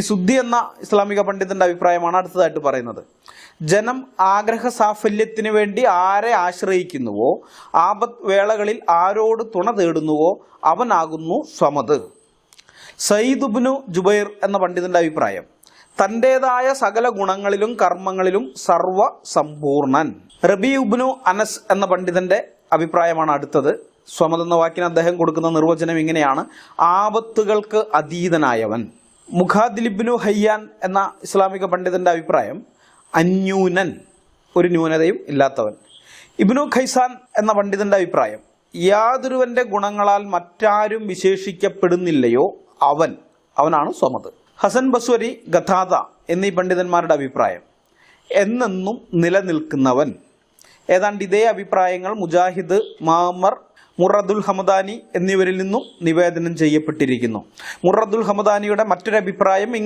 ഈ സുദ്ധി എന്ന ഇസ്ലാമിക പണ്ഡിതന്റെ അഭിപ്രായമാണ് അടുത്തതായിട്ട് പറയുന്നത്. ജനം ആഗ്രഹ സാഫല്യത്തിന് വേണ്ടി ആരെ ആശ്രയിക്കുന്നുവോ ആപത് വേളകളിൽ ആരോട് തുണ തേടുന്നുവോ അവനാകുന്നു സയ്യിദ് സയ്യിദുബ്നു ജുബൈർ എന്ന പണ്ഡിതന്റെ അഭിപ്രായം തന്റെതായ സകല ഗുണങ്ങളിലും കർമ്മങ്ങളിലും സർവ സമ്പൂർണൻ റബിയുബ്നു അനസ് എന്ന പണ്ഡിതന്റെ അഭിപ്രായമാണ് അടുത്തത്. സ്വമത് എന്ന വാക്കിന് അദ്ദേഹം കൊടുക്കുന്ന നിർവചനം ഇങ്ങനെയാണ് ആപത്തുകൾക്ക് അതീതനായവൻ. മുഖാദിലിബ്നു ഹയ്യാൻ എന്ന ഇസ്ലാമിക പണ്ഡിതന്റെ അഭിപ്രായം അന്യൂനൻ ഒരു ന്യൂനതയും ഇല്ലാത്തവൻ. ഇബ്നു ഖൈസാൻ എന്ന പണ്ഡിതന്റെ അഭിപ്രായം യാതൊരുവന്റെ ഗുണങ്ങളാൽ മറ്റാരും വിശേഷിക്കപ്പെടുന്നില്ലയോ അവൻ അവനാണ് സ്വമത്. ഹസൻ ബസ്വരി ഗഥാത എന്നീ പണ്ഡിതന്മാരുടെ അഭിപ്രായം എന്നെന്നും നിലനിൽക്കുന്നവൻ. ഏതാണ്ട് ഇതേ അഭിപ്രായങ്ങൾ മുജാഹിദ് മാമർ മുറദുൽ ഹമദാനി എന്നിവരിൽ നിന്നും നിവേദനം ചെയ്യപ്പെട്ടിരിക്കുന്നു. മുറദുൽ ഹമദാനിയുടെ മറ്റൊരു അഭിപ്രായം ഇങ്ങനെ